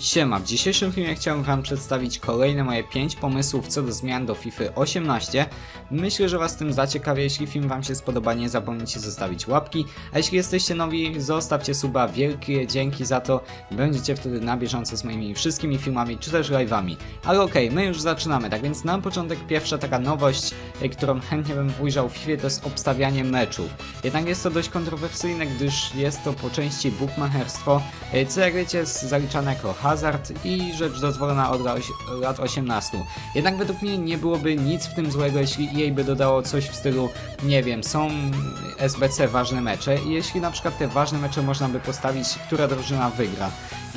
Siema, w dzisiejszym filmie chciałem wam przedstawić kolejne moje 5 pomysłów co do zmian do FIFA 18. Myślę, że was tym zaciekawię, jeśli film wam się spodoba nie zapomnijcie zostawić łapki, a jeśli jesteście nowi zostawcie suba, wielkie dzięki za to, będziecie wtedy na bieżąco z moimi wszystkimi filmami czy też live'ami. Ale okej, my już zaczynamy, tak więc na początek pierwsza taka nowość, e, którą chętnie bym ujrzał w FIFA to jest obstawianie meczów. Jednak jest to dość kontrowersyjne, gdyż jest to po części bookmacherstwo, e, co jak wiecie jest zaliczane jako hazard i rzecz dozwolona od lat- lat 18. Jednak według mnie nie byłoby nic w tym złego, jeśli jej by dodało coś w stylu, nie wiem, są SBC ważne mecze i jeśli na przykład te ważne mecze można by postawić, która drużyna wygra.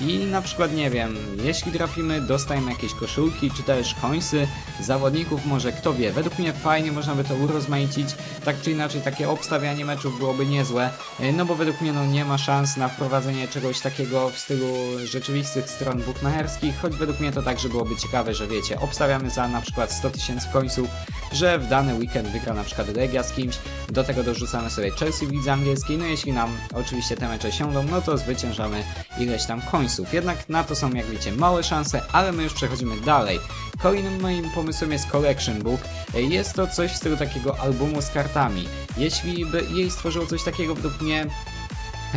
I na przykład, nie wiem, jeśli trafimy, dostajemy jakieś koszulki, czy też końsy zawodników, może kto wie. Według mnie fajnie można by to urozmaicić, tak czy inaczej takie obstawianie meczów byłoby niezłe, e, no bo według mnie no, nie ma szans na wprowadzenie czegoś takiego w stylu rzeczywistych stron bookmacherskich, choć według mnie to także byłoby ciekawe, że wiecie, obstawiamy za na przykład 100 tysięcy końców, że w dany weekend wygra na przykład Legia z kimś, do tego dorzucamy sobie Chelsea w lidze angielskiej, no jeśli nam oczywiście te mecze siądą, no to zwyciężamy ileś tam końców. Jednak na to są, jak wiecie, małe szanse, ale my już przechodzimy dalej. Kolejnym moim pomysłem jest Collection Book. Jest to coś w stylu takiego albumu z kartami. Jeśli by jej stworzyło coś takiego, według mnie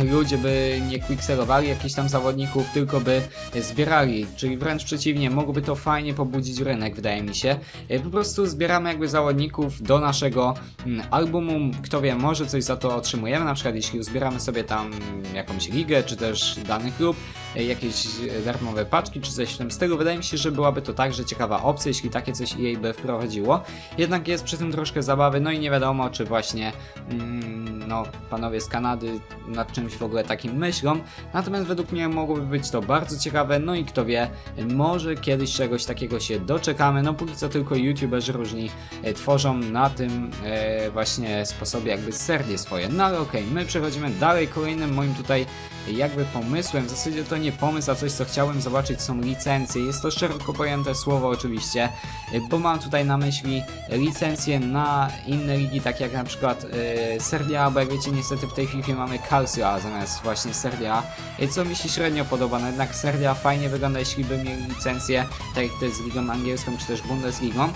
ludzie by nie quickselowali jakichś tam zawodników, tylko by zbierali, czyli wręcz przeciwnie, mogłoby to fajnie pobudzić rynek, wydaje mi się. E, Po prostu zbieramy jakby zawodników do naszego mm, albumu, kto wie, może coś za to otrzymujemy, na przykład jeśli zbieramy sobie tam jakąś ligę, czy też dany klub, e, jakieś e, darmowe paczki, czy coś w tym stylu, wydaje mi się, że byłaby to także ciekawa opcja, jeśli takie coś jej by wprowadziło. Jednak jest przy tym troszkę zabawy, no i nie wiadomo, czy właśnie mm, no, panowie z Kanady nad czymś w ogóle takim myślą. Natomiast według mnie mogłoby być to bardzo ciekawe, no i kto wie, może kiedyś czegoś takiego się doczekamy. No póki co tylko youtuberzy różni e, tworzą na tym e, właśnie sposobie jakby serię swoje. No ale okej, my przechodzimy dalej. Kolejnym moim tutaj jakby pomysłem, w zasadzie to nie pomysł, a coś co chciałem zobaczyć są licencje. Jest to szeroko pojęte słowo oczywiście, e, bo mam tutaj na myśli licencje na inne ligi, takie jak na przykład e, Serie A, bo jak wiecie niestety w tej chwili mamy Calcio Zamiast właśnie Serie A, co mi się średnio podoba, no jednak Serie A fajnie wygląda jeśli by mieli licencję, tak jak to jest z ligą angielską czy też Bundesligą.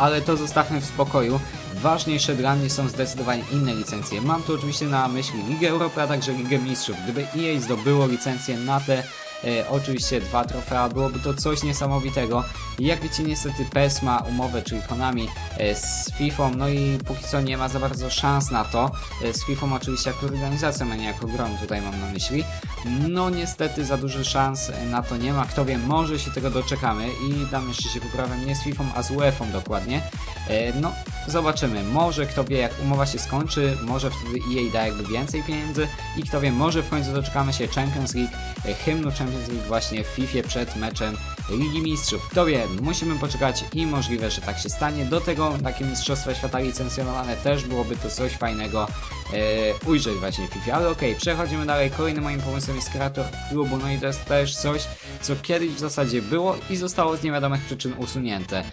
Ale to zostawmy w spokoju. Ważniejsze dla mnie są zdecydowanie inne licencje. Mam tu oczywiście na myśli Ligę Europy, a także Ligę Mistrzów. Gdyby EA zdobyło licencję na te e, oczywiście dwa trofea, byłoby to coś niesamowitego. Jak wiecie, niestety PES ma umowę, czyli Konami e, z FIFA, no i póki co nie ma za bardzo szans na to. E, z FIFA oczywiście jako organizacją, a nie jako grą tutaj mam na myśli. No niestety za duży szans na to nie ma. Kto wie, może się tego doczekamy i tam jeszcze się poprawiam nie z FIFA, a z UEFA dokładnie. E, No, zobaczymy. Może kto wie, jak umowa się skończy, może wtedy EA da jakby więcej pieniędzy i kto wie, może w końcu doczekamy się Champions League, e, hymnu Champions League właśnie w FIFA przed meczem Ligi Mistrzów. Kto wie, musimy poczekać i możliwe, że tak się stanie. Do tego takie Mistrzostwa Świata licencjonowane też byłoby to coś fajnego e, ujrzeć właśnie w. Ale okej, przechodzimy dalej. Kolejnym moim pomysłem jest kreator klubu, no i to jest też coś, co kiedyś w zasadzie było i zostało z niewiadomych przyczyn usunięte.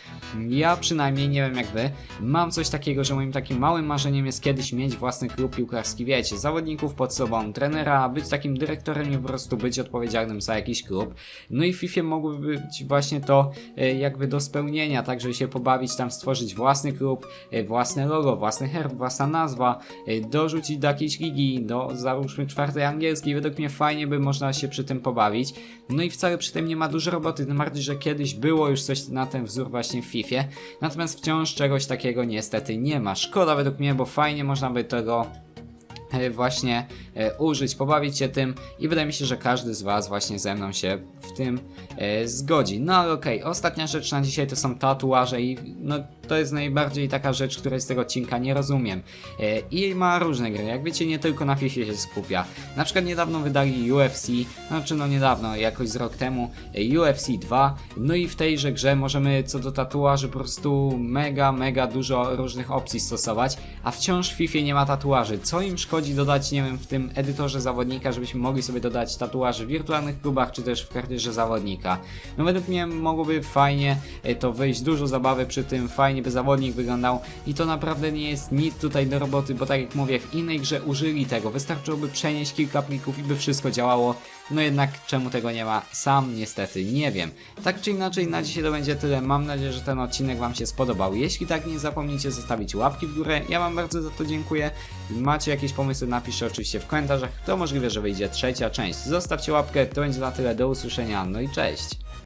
Ja przynajmniej, nie wiem jak wy, mam coś takiego, że moim takim małym marzeniem jest kiedyś mieć własny klub piłkarski, wiecie, zawodników pod sobą, trenera, być takim dyrektorem i po prostu być odpowiedzialnym za jakiś klub. No i w FIFA mogłoby być właśnie to e, jakby do spełnienia, tak żeby się pobawić tam, stworzyć własny klub, e, własne logo, własny herb, własna nazwa, e, dorzucić do jakiejś ligi, do załóżmy czwartej angielskiej, według mnie fajnie by można się przy tym pobawić. No i wcale przy tym nie ma dużo roboty, tym bardziej, że kiedyś było już coś na ten wzór właśnie w FIFA, natomiast wciąż czegoś takiego niestety nie ma. Szkoda według mnie, bo fajnie można by tego e, właśnie e, użyć, pobawić się tym i wydaje mi się, że każdy z Was właśnie ze mną się w tym e, zgodzi. No ale okej, ostatnia rzecz na dzisiaj to są tatuaże i no to jest najbardziej taka rzecz, której z tego odcinka nie rozumiem. E, I ma różne gry, jak wiecie nie tylko na FIFA się skupia. Na przykład niedawno wydali UFC, znaczy no niedawno, jakoś z rok temu e, UFC 2, no i w tejże grze możemy co do tatuaży po prostu mega, mega dużo różnych opcji stosować, a wciąż w FIFA nie ma tatuaży. Co im szkodzi dodać, nie wiem, w tym edytorze zawodnika, żebyśmy mogli sobie dodać tatuaże w wirtualnych klubach, czy też w kartierze zawodnika. No według mnie mogłoby fajnie e, to wyjść, dużo zabawy przy tym, fajnie fajnie by zawodnik wyglądał i to naprawdę nie jest nic tutaj do roboty, bo tak jak mówię, w innej grze użyli tego, wystarczyłoby przenieść kilka plików i by wszystko działało, no jednak czemu tego nie ma, sam niestety nie wiem. Tak czy inaczej, na dzisiaj to będzie tyle, mam nadzieję, że ten odcinek Wam się spodobał, jeśli tak nie zapomnijcie zostawić łapki w górę, ja Wam bardzo za to dziękuję, macie jakieś pomysły, napiszcie oczywiście w komentarzach, to możliwe, że wyjdzie trzecia część, zostawcie łapkę, to będzie na tyle, do usłyszenia, no i cześć!